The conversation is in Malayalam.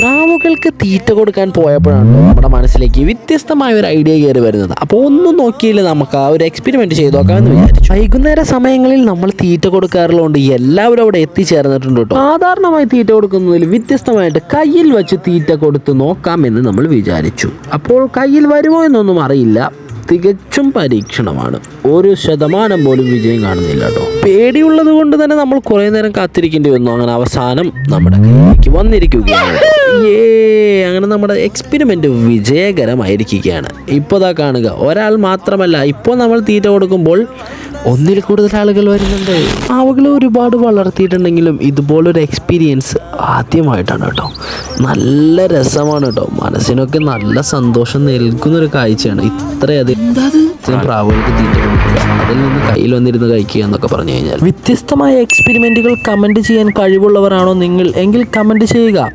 പ്രാവുകൾക്ക് തീറ്റ കൊടുക്കാൻ പോയപ്പോഴാണ് നമ്മുടെ മനസ്സിലേക്ക് വ്യത്യസ്തമായ ഒരു ഐഡിയ കയറി വരുന്നത്. അപ്പോൾ ഒന്നും നോക്കിയില്ല നമുക്ക്. ആ ഒരു എക്സ്പെരിമെന്റ് ചെയ്ത് നോക്കാമെന്ന് വിചാരിച്ചു. വൈകുന്നേര സമയങ്ങളിൽ നമ്മൾ തീറ്റ കൊടുക്കാറുള്ളതുകൊണ്ട് എല്ലാവരും അവിടെ എത്തിച്ചേർന്നിട്ടുണ്ട് കേട്ടോ. സാധാരണമായി തീറ്റ കൊടുക്കുന്നതിൽ വ്യത്യസ്തമായിട്ട് കയ്യിൽ വെച്ച് തീറ്റ കൊടുത്ത് നോക്കാമെന്ന് നമ്മൾ വിചാരിച്ചു. അപ്പോൾ കയ്യിൽ വരുമോ എന്നൊന്നും അറിയില്ല. തികച്ചും പരീക്ഷണമാണ്. ഒരു ശതമാനം പോലും വിജയം കാണുന്നില്ല കേട്ടോ. പേടിയുള്ളത് കൊണ്ട് തന്നെ നമ്മൾ കുറേ നേരം കാത്തിരിക്കേണ്ടി വന്നു. അങ്ങനെ അവസാനം നമ്മുടെ കയ്യിലേക്ക് വന്നിരിക്കുകയാണ്. ഏ അങ്ങനെ നമ്മുടെ എക്സ്പെരിമെന്റ് വിജയകരമായിരിക്കുകയാണ്. ഇപ്പോൾ ദാ കാണുക. ഒരാൾ മാത്രമല്ല ഇപ്പോൾ നമ്മൾ തീറ്റ കൊടുക്കുമ്പോൾ ഒന്നിൽ കൂടുതൽ ആളുകൾ വരുന്നുണ്ട്. അവകളെ ഒരുപാട് വളർത്തിയിട്ടുണ്ടെങ്കിലും ഇതുപോലൊരു എക്സ്പീരിയൻസ് ആദ്യമായിട്ടാണ് കേട്ടോ. നല്ല രസമാണ് കേട്ടോ. മനസ്സിനൊക്കെ നല്ല സന്തോഷം നൽകുന്നൊരു കാഴ്ചയാണ്. ഇത്രയധികം ഇത്രയും പ്രാവുകൾക്ക് തീറ്റ അതിൽ നിന്ന് കയ്യിൽ വന്നിരുന്ന് കഴിക്കുക എന്നൊക്കെ പറഞ്ഞു കഴിഞ്ഞാൽ. വ്യത്യസ്തമായ എക്സ്പെരിമെന്റുകൾ കമന്റ് ചെയ്യാൻ കഴിവുള്ളവരാണോ നിങ്ങൾ? എങ്കിൽ കമന്റ് ചെയ്യുക.